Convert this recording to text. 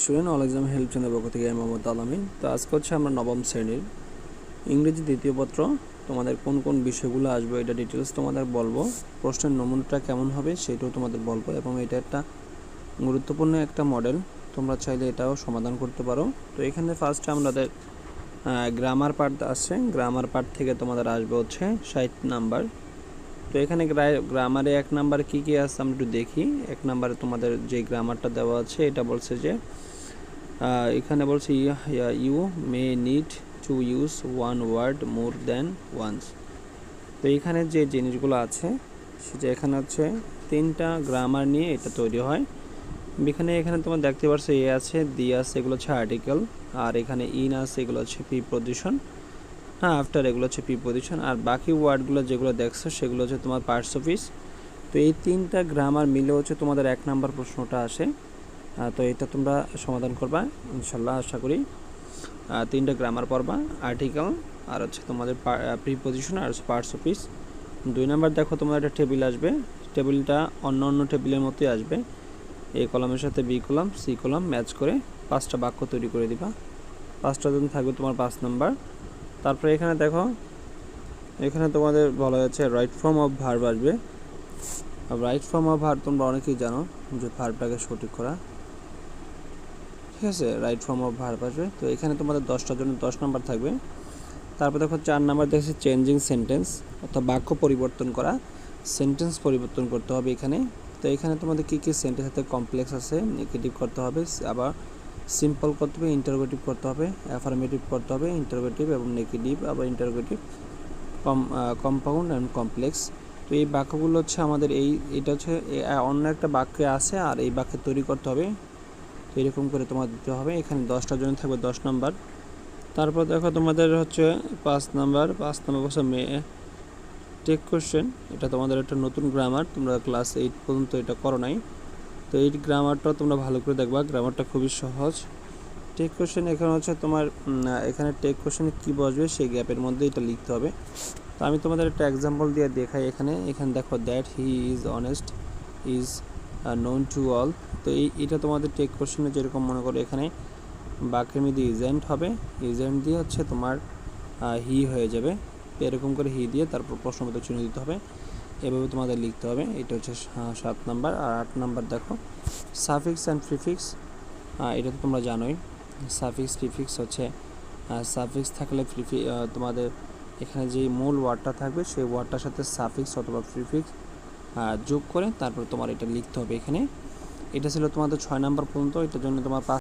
Student all exam help channel পক্ষ থেকে মোহাম্মদ আলামিন। তো আজকে হচ্ছে আমরা নবম শ্রেণির ইংরেজি দ্বিতীয় পত্র, তোমাদের কোন কোন বিষয়গুলো আসবে এটা ডিটেলস তোমাদের বলব। প্রশ্নের নমুনাটা কেমন হবে সেটাও তোমাদের বলব এবং এটা একটা গুরুত্বপূর্ণ একটা মডেল তোমরা চাইলে এটাও সমাধান করতে পারো। তো এখানে ফার্স্টে আমাদের গ্রামার পার্ট আছে। গ্রামার পার্ট থেকে তোমাদের আসবে হচ্ছে ষাট নাম্বার তো এখানে গ্রামারে এক নাম্বার কি কি আছে আমরা একটু দেখি। এক নাম্বারে তোমাদের যে গ্রামারটা দেওয়া আছে, এটা বলছে যে এখানে বলছে you may need to use one word more than once. তো এখানে যে জিনিসগুলো আছে, সেটা এখানে হচ্ছে তিনটা গ্রামার নিয়ে এটা তৈরি হয়। এখানে এখানে তোমার দেখতে পাচ্ছ এ আছে, দি আছে, এগুলো হচ্ছে আর্টিকেল আর এখানে ইন আছে, এগুলো হচ্ছে পি পজিশন হ্যাঁ আফটার এগুলো হচ্ছে পি পজিশন আর বাকি ওয়ার্ডগুলো যেগুলো দেখছ, সেগুলো হচ্ছে তোমার পার্টস অফিস তো এই তিনটা গ্রামার মিলে হচ্ছে তোমাদের এক নাম্বার প্রশ্নটা আসে। তো এটা তোমরা সমাধান করবা ইনশাল্লাহ আশা করি। তিনটা গ্রামার পড়বা আর্টিকেল আর হচ্ছে তোমাদের প্রিপোজিশন আর পার্টস অফিস দুই নাম্বার দেখো তোমার একটা টেবিল আসবে টেবিলটা অন্য অন্য টেবিলের মতোই আসবে। এ কলামের সাথে B column, C column match করে পাঁচটা বাক্য তৈরি করে দিবা। পাঁচটা জন থাকবে তোমার পাঁচ নাম্বার। তারপরে এখানে দেখো, এখানে তোমাদের বলা হয়েছে রাইট ফর্ম অফ ভার্ব আসবে। রাইট ফর্ম অফ ভার্ব তোমরা অনেকেই জানো যে ভার্বটাকে সঠিক করা। ঠিক আছে রাইট ফর্ম অফ ভার্ব আসবে। তো এখানে তোমাদের দশটার জন্য দশ নাম্বার থাকবে। তারপর দেখো চার নাম্বার দেখছি চেঞ্জিং সেন্টেন্স অর্থাৎ বাক্য পরিবর্তন করা। সেন্টেন্স পরিবর্তন করতে হবে এখানে। তো এখানে তোমাদের কী কী সেন্টেন্স আছে? কমপ্লেক্স আছে নেগেটিভ করতে হবে, আবার সিম্পল করতে হবে ইন্টারোগেটিভ করতে হবে অ্যাফার্মেটিভ করতে হবে ইন্টারোগেটিভ এবং নেগেটিভ আবার ইন্টারোগেটিভ কম কম্পাউন্ড অ্যান্ড কমপ্লেক্স তো এই বাক্যগুলো হচ্ছে আমাদের এই, এটা হচ্ছে অন্য একটা বাক্যে আছে, আর এই বাক্যে তৈরি করতে হবে। তো এরকম করে তোমার দিতে হবে। এখানে দশটার জন্য থাকবে দশ নম্বর। তারপর দেখো তোমাদের হচ্ছে পাঁচ নাম্বার পাঁচ নাম্বার বছর মেয়ে টেক কোশ্চেন এটা তোমাদের একটা নতুন গ্রামার তোমরা ক্লাস এইট পর্যন্ত এটা করো নাই। তো এই গ্রামারটা তোমরা ভালো করে দেখবা গ্রামারটা খুবই সহজ। টেক কোশ্চেন এখানে হচ্ছে তোমার এখানে টেক কোশ্চেনে কী বসবে সেই গ্যাপের মধ্যে এটা লিখতে হবে। তো আমি তোমাদের একটা এক্সাম্পল দিয়ে দেখাই এখানে। এখানে দেখো that he is honest is known to all তো এই, এটা তোমাদের টেক কোশ্চেনে যেরকম মনে করো এখানে বাক্যের মধ্যে ইজেন্ট হবে ইজেন্ট দিয়ে হচ্ছে তোমার হি হয়ে যাবে। এরকম করে হি দিয়ে তারপর প্রশ্ন মতো চিহ্ন দিতে হবে। এভাবে তোমাদের লিখতে হবে। এটা হচ্ছে সাত নাম্বার। আর আট নাম্বার দেখো। সাফিক্স অ্যান্ড প্রিফিক্স এটা তো তোমরা জানোই। সাফিক্স প্রিফিক্স হচ্ছে সাফিক্স থাকলে প্রিফি তোমাদের এখানে যে মূল ওয়ার্ডটা থাকবে, সেই ওয়ার্ডটার সাথে সাফিক্স অথবা প্রিফিক্স যোগ করে তারপর তোমার এটা লিখতে হবে এখানে। এটা ছিল তোমাদের ছয় নাম্বার পর্যন্ত, এটার জন্য তোমার